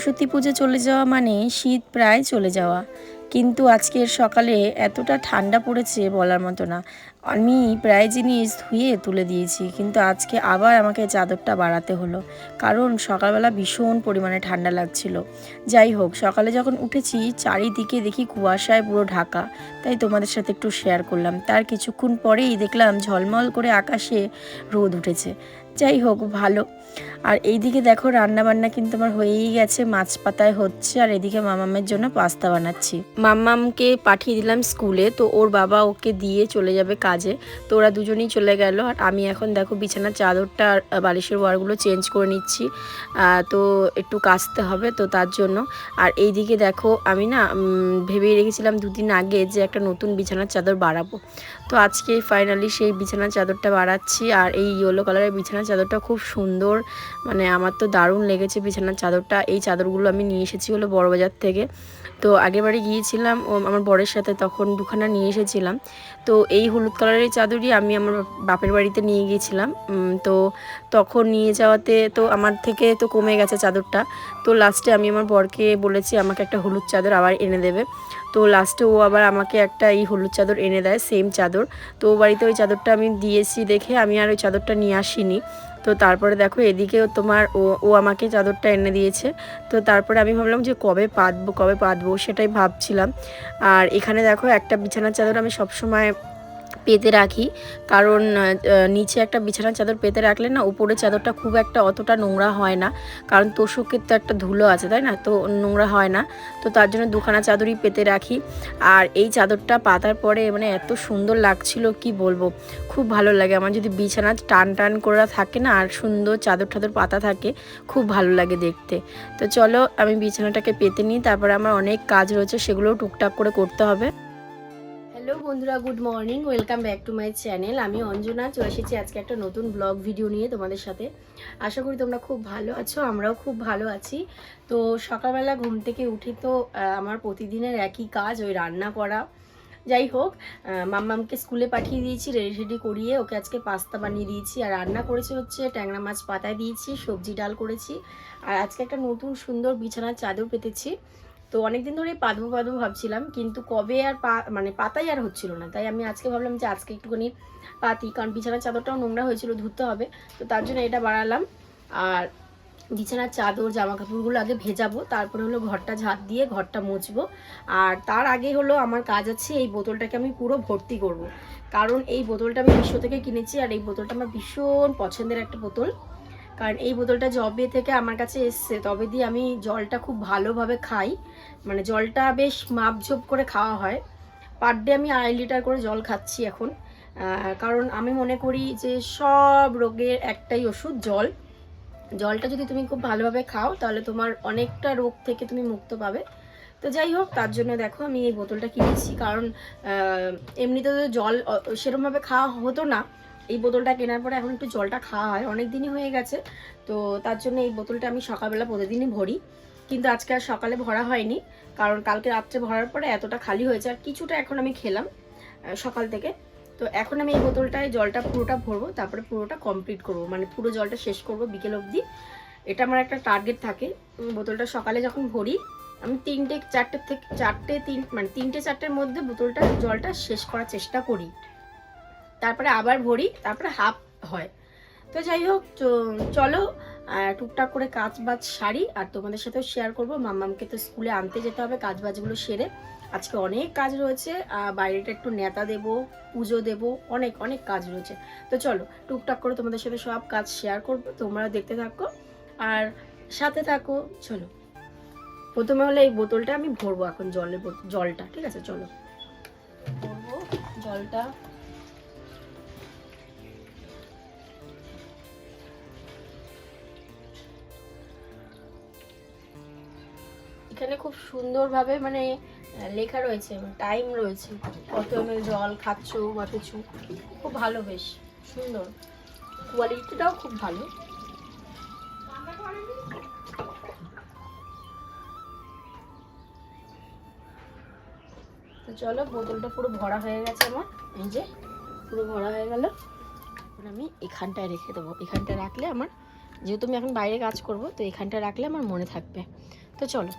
সরস্বতী পুজো চলে যাওয়া মানে শীত প্রায় চলে যাওয়া। কিন্তু আজকের সকালে এতটা ঠান্ডা পড়েছে বলার মতো না। আমি প্রায় জিনিস ধুয়ে তুলে দিয়েছি, কিন্তু আজকে আবার আমাকে চাদরটা বাড়াতে হলো। কারণ সকালবেলা ভীষণ পরিমাণে ঠান্ডা লাগছিল। যাই হোক, সকালে যখন উঠেছি, চারিদিকে দেখি কুয়াশায় পুরো ঢাকা। তাই তোমাদের সাথে একটু শেয়ার করলাম। তার কিছুক্ষণ পরেই দেখলাম ঝলমল করে আকাশে রোদ উঠেছে। যাই হোক, ভালো। আর এইদিকে দেখো রান্না বান্না কিন্তু আমার হয়েই গেছে মাছ পাতায় হচ্ছে, আর এদিকে মামামের জন্য পাস্তা বানাচ্ছি। মাম্মামকে পাঠিয়ে দিলাম স্কুলে, তো ওর বাবা ওকে দিয়ে চলে যাবে কাজে। তো ওরা দুজনেই চলে গেল, আর আমি এখন দেখো বিছানার চাদরটা আর বালিশের ওয়ারগুলো চেঞ্জ করে নিচ্ছি। তো একটু কাচতে হবে তো তার জন্য। আর এইদিকে দেখো আমি না ভেবেই রেখেছিলাম দুদিন আগে যে একটা নতুন বিছানার চাদর বাড়াবো। তো আজকে ফাইনালি সেই বিছানার চাদরটা বাড়াচ্ছি, আর এই ইয়েলো কালারের বিছানার চাদরটা খুব সুন্দর মানে আমার তো দারুণ লেগেছে বিছানার চাদরটা। এই চাদরগুলো আমি নিয়ে এসেছি হলো বড়বাজার থেকে। তো আগেরবারে গিয়েছিলাম, ও আমার বরের সাথে তখন দুখানা নিয়ে এসেছিলাম। তো এই হলুদ কালারের চাদরই আমি আমার বাপের বাড়িতে নিয়ে গিয়েছিলাম। তো তখন নিয়ে যাওয়াতে তো আমার থেকে তো কমে গেছে চাদরটা। তো লাস্টে আমি আমার বরকে বলেছি, আমাকে একটা হলুদ চাদর আবার এনে দেবে। তো লাস্টে ও আবার আমাকে একটা এই হলুদ চাদর এনে দেয় সেম চাদর। তো ও বাড়িতে ওই চাদরটা আমি দিয়েছি দেখে আমি আর ওই চাদরটা নিয়ে আসিনি। তো তারপরে দেখো এদিকেও তোমার ও ও আমাকে চাদরটা এনে দিয়েছে। তো তারপরে আমি ভাবলাম যে কবে পাতবো কবে পাতবো সেটাই ভাবছিলাম। আর এখানে দেখো একটা বিছানার চাদর আমি সবসময় পেতে রাখি। কারণ নিচে একটা বিছানার চাদর পেতে রাখলে না উপরে চাদরটা খুব একটা অতটা নোংরা হয় না। কারণ তোষকের তো একটা ধুলো আছে, তাই না? তো নোংরা হয় না। তো তার জন্য দুখানা চাদরই পেতে রাখি। আর এই চাদরটা পাতার পরে মানে এত সুন্দর লাগছিল, কি বলব? খুব ভালো লাগে। আমার যদি বিছানা টান টান করা থাকে না, আর সুন্দর চাদর টাদর পাতা থাকে, খুব ভালো লাগে দেখতে। তো চলো, আমি বিছানাটাকে পেতে নিই। তারপরে আমার অনেক কাজ রয়েছে, সেগুলোও টুকটাক করে করতে হবে। হ্যালো বন্ধুরা, good morning, welcome back to my channel. আমি অঞ্জনা, চলে এসেছি আজকে একটা নতুন ব্লগ ভিডিও নিয়ে তোমাদের সাথে। আশা করি তোমরা খুব ভালো আছো, আমরাও খুব ভালো আছি। তো সকালবেলা ঘুম থেকে উঠে তো আমার প্রতিদিনের একই কাজ, ওই রান্না করা। যাই হোক মাম্মামকে স্কুলে পাঠিয়ে দিয়েছি, রেডি রেডি করিয়ে ওকে আজকে পাস্তা বানিয়ে দিয়েছি। আর রান্না করেছি হচ্ছে ট্যাংরা মাছ পাতায় দিয়েছি, সবজি ডাল করেছি। আর আজকে একটা নতুন সুন্দর বিছানার চাদর পেতেছি। তো অনেকদিন ধরেই পাতবো পাতবো ভাবছিলাম, কিন্তু কবে আর পা মানে পাতাই আর হচ্ছিল না। তাই আমি আজকে ভাবলাম যে আজকে একটুখানি পাতি, কারণ বিছানার চাদরটাও নোংরা হয়েছিল, ধুতে হবে। তো তার জন্য এটা বাড়ালাম আর বিছানার চাদর জামা কাপড়গুলো আগে ভেজাবো, তারপরে হলো ঘরটা ঝাঁট দিয়ে ঘরটা মুছবো। আর তার আগে হলো আমার কাজ আছে, এই বোতলটাকে আমি পুরো ভর্তি করব। কারণ এই বোতলটা আমি বিশ্ব থেকে কিনেছি, আর এই বোতলটা আমার ভীষণ পছন্দের একটা বোতল। কারণ এই বোতলটা জবে থেকে আমার কাছে এসছে। তবে দিয়ে আমি জলটা খুব ভালোভাবে খাই। মানে জলটা বেশ মাপঝোপ করে খাওয়া হয়। পার ডে আমি আড়াই লিটার করে জল খাচ্ছি এখন। কারণ আমি মনে করি যে সব রোগের একটাই ওষুধ, জল। জলটা যদি তুমি খুব ভালোভাবে খাও, তাহলে তোমার অনেকটা রোগ থেকে তুমি মুক্ত পাবে। তো যাই হোক, তার জন্য দেখো আমি এই বোতলটা কিনেছি। কারণ এমনিতে তো জল সেরকমভাবে খাওয়া হতো না। এই বোতলটা কেনার পরে এখন একটু জলটা খাওয়া হয় অনেক দিনই হয়ে গেছে। তো তার জন্য এই বোতলটা আমি সকালবেলা প্রতিদিনই ভরি। কিন্তু আজকে আর সকালে ভরা হয়নি, কারণ কালকে রাত্রে ভরার পরে এতটা খালি হয়েছে আর কিছুটা এখন আমি খেলাম সকাল থেকে। তো এখন আমি এই বোতলটায় জলটা পুরোটা ভরবো, তারপরে পুরোটা কমপ্লিট করব। মানে পুরো জলটা শেষ করব বিকেল অবধি। এটা আমার একটা টার্গেট থাকে। বোতলটা সকালে যখন ভরি, আমি তিনটে, চারটে থেকে, চারটে, তিন মানে তিনটে, চারটের মধ্যে বোতলটা জলটা শেষ করার চেষ্টা করি। তারপরে আবার ভরি, তারপরে হাফ হয়। তো যাই হোক চলো টুকটাক করে কাজ বাজ সারি, আর তোমাদের সাথেও শেয়ার করব। মাম্মামকে তো স্কুলে আনতে যেতে হবে, কাজ বাজগুলো সেরে। আজকে অনেক কাজ রয়েছে বাইরেটা একটু নেতা দেব, পুজো দেব, অনেক অনেক কাজ রয়েছে। তো চলো, টুকটাক করে তোমাদের সাথে সব কাজ শেয়ার করব তোমরা দেখতে থাকো। আর সাথে থাকো, চলো। প্রথমে হলে এই বোতলটা আমি ভরবো এখন জলের জলটা, ঠিক আছে? চলো। ভরবো, জলটা। এখানে খুব সুন্দরভাবে মানে লেখা রয়েছে টাইম রয়েছে। কত এম জল খাচ্ছ বা কিছু। খুব ভালো বেশ, সুন্দর। কোয়ালিটিটাও খুব ভালো। তো চলো, বোতলটা পুরো ভরা হয়ে গেছে আমার। এই যে, পুরো ভরা হয়ে গেল। আমি এখানটায় রেখে দেবো। এখানটায় রাখলে আমার, যেহেতু আমি এখন বাইরে কাজ করব, তো এখানটা রাখলে আমার মনে থাকবে। তো চলো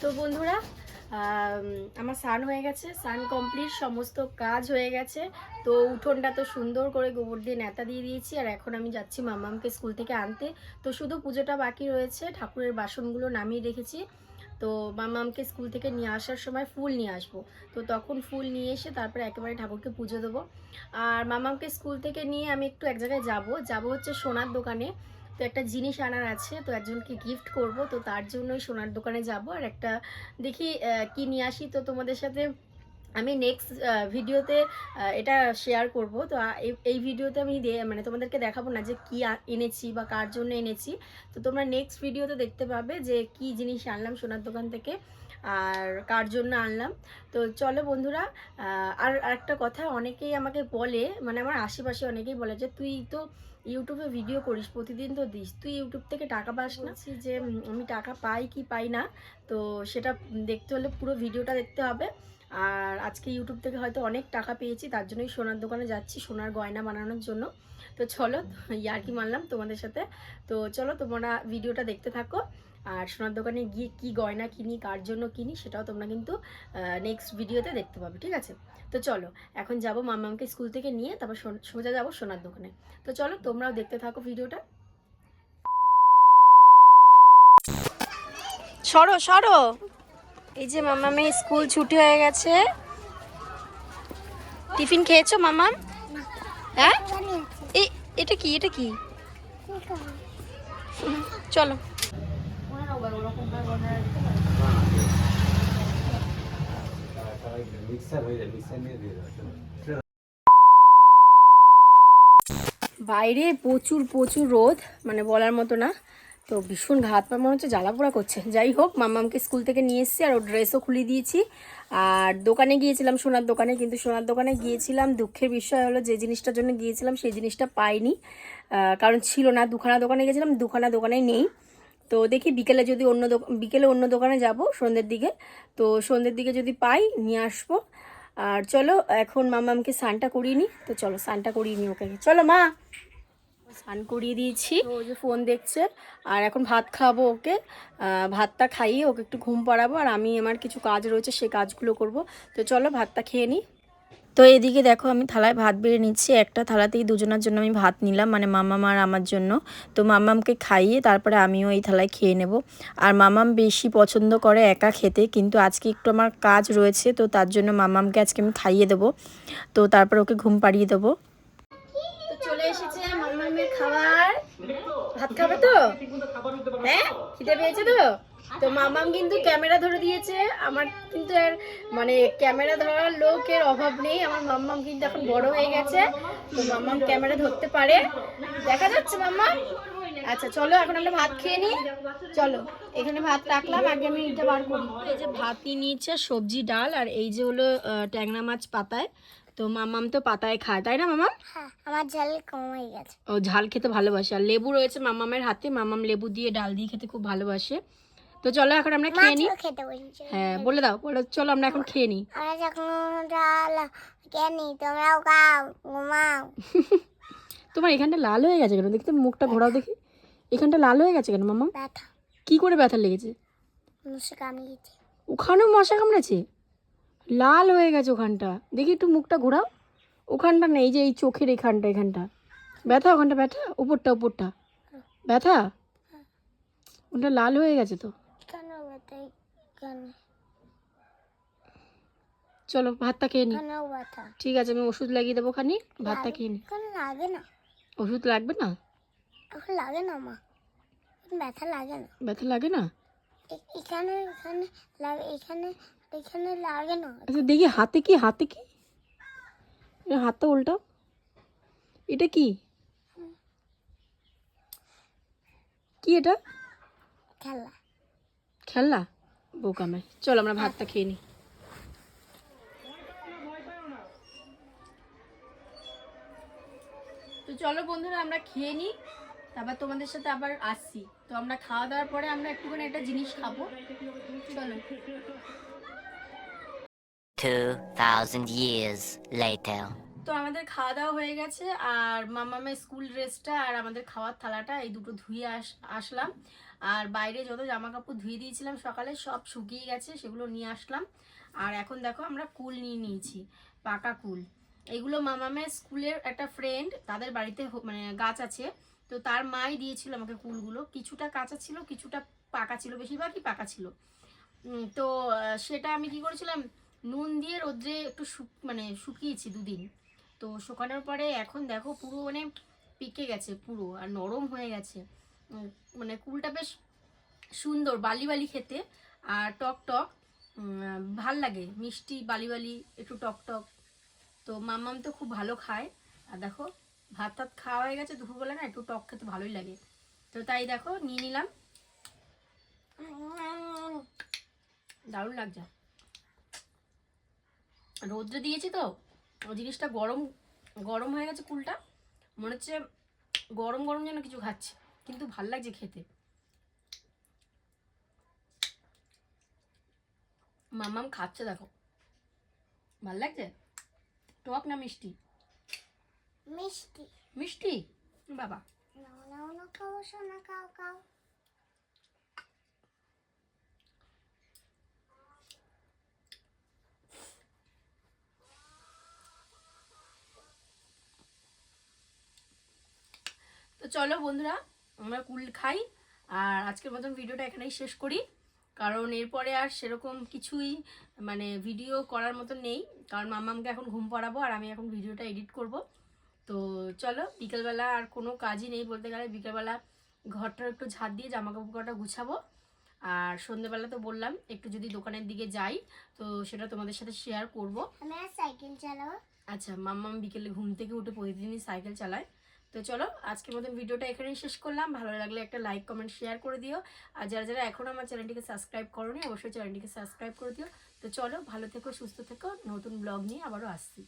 তো বন্ধুরা আমার স্নান হয়ে গেছে, স্নান কমপ্লিট সমস্ত কাজ হয়ে গেছে। তো উঠোনটা তো সুন্দর করে গোবর দিয়ে নেতা দিয়ে দিয়েছি, আর এখন আমি যাচ্ছি মামামকে স্কুল থেকে আনতে। তো শুধু পুজোটা বাকি রয়েছে, ঠাকুরের বাসনগুলো নামিয়ে রেখেছি। তো মামামকে স্কুল থেকে নিয়ে আসার সময় ফুল নিয়ে আসব। তো তখন ফুল নিয়ে এসে তারপরে একেবারে ঠাকুরকে পুজো দেবো। আর মামামকে স্কুল থেকে নিয়ে আমি একটু এক জায়গায় যাব। যাব হচ্ছে সোনার দোকানে। তো একটা জিনিস আনার আছে, তো একজনকে গিফট করব, তো তার জন্যই সোনার দোকানে যাব। আর একটা দেখি কি নিয়ে আসি, তো তোমাদের সাথে আমি নেক্সট ভিডিওতে এটা শেয়ার করব। তো এই- ভিডিওতে আমি মানে তোমাদেরকে দেখাবো না যে কি এনেছি বা কার জন্য এনেছি। তো তোমরা নেক্সট ভিডিওতে দেখতে পাবে যে কি জিনিস আনলাম সোনার দোকান থেকে আর কার জন্য আনলাম। তো চলো বন্ধুরা আর একটা কথা, অনেকেই আমাকে বলে মানে আমার আশেপাশে অনেকেই বলে যে, তুই তো ইউটিউবে ভিডিও করিস, প্রতিদিন তো দিস। তুই ইউটিউব থেকে টাকা পাস না। যে আমি টাকা পাই কি পাই না, তো সেটা দেখতে হলে পুরো ভিডিওটা দেখতে হবে। আর আজকে ইউটিউব থেকে হয়তো অনেক টাকা পেয়েছি, তার জন্যই সোনার দোকানে যাচ্ছি, সোনার গয়না বানানোর জন্য। তো চলো ইয়ার্কি মানলাম তোমাদের সাথে। তো চলো, তোমরা ভিডিওটা দেখতে থাকো। আর সোনার দোকানে গিয়ে কি গয়না কিনি, কার জন্য কিনি, সেটাও তোমরা কিন্তু নেক্সট ভিডিওতে দেখতে পাবে, ঠিক আছে? তো চলো, এখন যাব মামাকে স্কুল থেকে নিয়ে, তারপর সোজা যাব সোনার দোকানে। তো চলো, তোমরাও দেখতে থাকো ভিডিওটা সরো সরো! এই যে মামামে স্কুল ছুটি হয়ে গেছে। টিফিন খেয়েছো, মামাম? হ্যাঁ? এটা কি এটা কি? চলো। মিক্সার হয়ে যায় মিক্সার নিয়ে দিয়ে দাও বাইরে প্রচুর প্রচুর রোদ মানে বলার মতো না। তো ভীষণ ঘাত পা মনে হচ্ছে জ্বালা পোড়া করছে। যাই হোক মামামকে স্কুল থেকে নিয়ে এসেছি আর ওর ড্রেসও খুলে দিয়েছি। আর দোকানে গিয়েছিলাম সোনার দোকানে কিন্তু সোনার দোকানে গিয়েছিলাম। দুঃখের বিষয় হলো যে জিনিসটার জন্য গিয়েছিলাম সেই জিনিসটা পাইনি। কারণ ছিল না দুখানা দোকানে গেছিলাম দুখানা দোকানেই নেই। তো দেখি বিকেলে যদি অন্য বিকেলে অন্য দোকানে যাব সন্ধ্যের দিকে। তো সন্ধ্যের দিকে যদি পাই, নিয়ে আসব। আর চলো, এখন মামামকে স্নানটা করিয়ে নিই। তো চলো, স্নানটা করিয়ে নিই ওকে চলো, মা! স্নান করিয়ে দিয়েছি। ও যে ফোন দেখছে। আর এখন ভাত খাব ওকে। ভাতটা খাইয়ে ওকে একটু ঘুম পাড়াবো। আর আমি আমার কিছু কাজ রয়েছে, সে কাজগুলো করব। তো চলো, ভাতটা খেয়ে নিই। তো এদিকে দেখো আমি থালায় ভাত বেড়ে নিচ্ছি। একটা থালাতেই দুজনের জন্য আমি ভাত নিলাম মানে মামাম আর আমার জন্য। তো মামামকে খাইয়ে তারপরে আমিও এই থালায় খেয়ে নেব। আর মামাম বেশি পছন্দ করে একা খেতে, কিন্তু আজকে একটু আমার কাজ রয়েছে, তো তার জন্য মামামকে আজকে আমি খাইয়ে দেবো। তো তারপর ওকে ঘুম পাড়িয়ে দেবো। চলে এসেছে মামামের খাবার। ভাত খাবে তো? হ্যাঁ? খিদে পেয়েছে তো? তো মামাম কিন্তু ক্যামেরা ধরে দিয়েছে। আমার কিন্তু আর মানে ক্যামেরা ধরার লোকের অভাব নেই। আমার মাম্মাম কিন্তু এখন বড় হয়ে গেছে। তো মাম্মাম ক্যামেরা ধরতে পারে। দেখা যাচ্ছে মাম্মা। আচ্ছা চলো এখন আমরা ভাত খেয়ে নিই। চলো এখানে ভাত রাখলাম। আগে আমি এটা বার করি। এই যে ভাত নিয়ে নিয়েছে সবজি ডাল আর এই যে হলো ট্যাংরা মাছ পাতায়। তো মামাম তো পাতায় খায় তাই না মামাম? হ্যাঁ আমার ঝাল কমে গেছে। ও ঝাল খেতে ভালোবাসে। আর লেবু রয়েছে মামামের হাতে। মামাম লেবু দিয়ে ডাল দিয়ে খেতে খুব ভালোবাসে। তো চলো এখন আমরা খেয়ে নিই হ্যাঁ বলে দাও বলে চলো আমরা এখন খেয়ে নিই তোমার এখানটা লাল হয়ে গেছে কেন? দেখতে মুখটা ঘোরাও দেখি। এখানটা লাল হয়ে গেছে কেন মামা? ব্যথা। কি করে ব্যথা লেগেছে? ওখানেও মশা কামড়েছে? লাল হয়ে গেছে ওখানটা। দেখি একটু মুখটা ঘোরাও। ওখানটা নেই যে এই চোখের এখানটা এখানটা। ব্যথা ওখানটা ব্যথা? উপরটা উপরটা। ব্যথা? ওটা লাল হয়ে গেছে তো কেন ব্যথা কেন চলো ভাতটা খেয়ে ব্যথা। ঠিক আছে আমি ওষুধ লাগিয়ে দেবো খানি ভাতটা খেয়ে নিই এখন লাগে না। ওষুধ লাগবে না? এখন লাগে না মা। ব্যথা লাগে না। ব্যথা লাগে না? এখানে এখানে লাগে এখানে এখানে লাগে না। আচ্ছা দেখি হাতে কি হাতে কি? হাতটা উল্টাও। এটা কি? কি এটা? খেলা। খেলনা বোকামে। চলো আমরা ভাতটা খেয়ে নিই চলো বন্ধুরা আমরা খেয়ে নিই। তারপর তোমাদের সাথে আবার আসছি। তো আমরা খাওয়া দাওয়ার পরে আমরা একটুখানি একটা জিনিস খাব। চলো। 2,000 years later. তো আমাদের খাওয়া দাওয়া হয়ে গেছে আর মামামের স্কুল ড্রেসটা আর আমাদের খাওয়ার থালাটা এই দুটো ধুয়ে আস আসলাম। আর বাইরে যত জামা কাপড় ধুয়ে দিয়েছিলাম সকালে সব শুকিয়ে গেছে সেগুলো নিয়ে আসলাম। আর এখন দেখো আমরা কুল নিয়ে নিয়েছি পাকা কুল। এগুলো মামামের স্কুলের একটা ফ্রেন্ড তাদের বাড়িতে মানে গাছ আছে। তো তার মাই দিয়েছিল আমাকে কুলগুলো। কিছুটা কাঁচা ছিল, কিছুটা পাকা ছিল, বেশিরভাগই পাকা ছিল। তো সেটা আমি কি করেছিলাম, নুন দিয়ে রোদ্রে একটু শুক মানে শুকিয়েছি দুদিন। তো শুকানোর পরে এখন দেখো পুরো মানে পিকে গেছে পুরো, আর নরম হয়ে গেছে। মানে কুলটা বেশ সুন্দর বালি বালি খেতে, আর টক টক ভালো লাগে। মিষ্টি বালি বালি একটু টক টক তো মাম্মাম তো খুব ভালো খায়। আর দেখো ভাত টাত খাওয়া হয়ে গেছে, দুপুরবেলা না একটু টক খেতে ভালোই লাগে। তো তাই দেখো, নিয়ে নিলাম। দারুণ লাগছে। রোদ্রে দিয়েছি তো জিনিসটা গরম গরম হয়ে গেছে কুলটা। মনে হচ্ছে গরম গরম যেন কিছু খাচ্ছে, কিন্তু ভালো লাগছে খেতে। মামাম খাচ্ছে দেখো। ভালো লাগছে? টক না মিষ্টি? মিষ্টি। মিষ্টি? বাবা। নাও নাও না খাও সোনা খাও খাও। তো চলো বন্ধুরা আমরা কুল খাই আর আজকের মতন ভিডিওটা এখানেই শেষ করি। কারণ এরপরে আর সেরকম কিছুই মানে ভিডিও করার মতো নেই। কারণ মামামকে এখন ঘুম পাড়াবো আর আমি এখন ভিডিওটা এডিট করব। তো চলো বিকেলবেলা আর কোনো কাজই নেই বলতে গেলে। বিকেলবেলা ঘরটা একটু ঝাড় দিয়ে জামা কাপড় কটা গুছাবো। আর সন্ধেবেলা তো বললাম একটু যদি দোকানের দিকে যাই তো সেটা তোমাদের সাথে শেয়ার করব। আমি সাইকেল চালাবো। আচ্ছা মাম্মাম বিকেলে ঘুম থেকে উঠে প্রতিদিনই সাইকেল চালায়। তো চলো, আজকের মতন ভিডিওটা এখানেই শেষ করলাম। ভালো লাগলে একটা লাইক কমেন্ট শেয়ার করে দিও। আর যারা যারা এখনও আমার চ্যানেলটিকে সাবস্ক্রাইব করোনি, অবশ্যই চ্যানেলটিকে সাবস্ক্রাইব করে দিও। তো চলো, ভালো থেকো, সুস্থ থেকো। নতুন ব্লগ নিয়ে আবারও আসছি।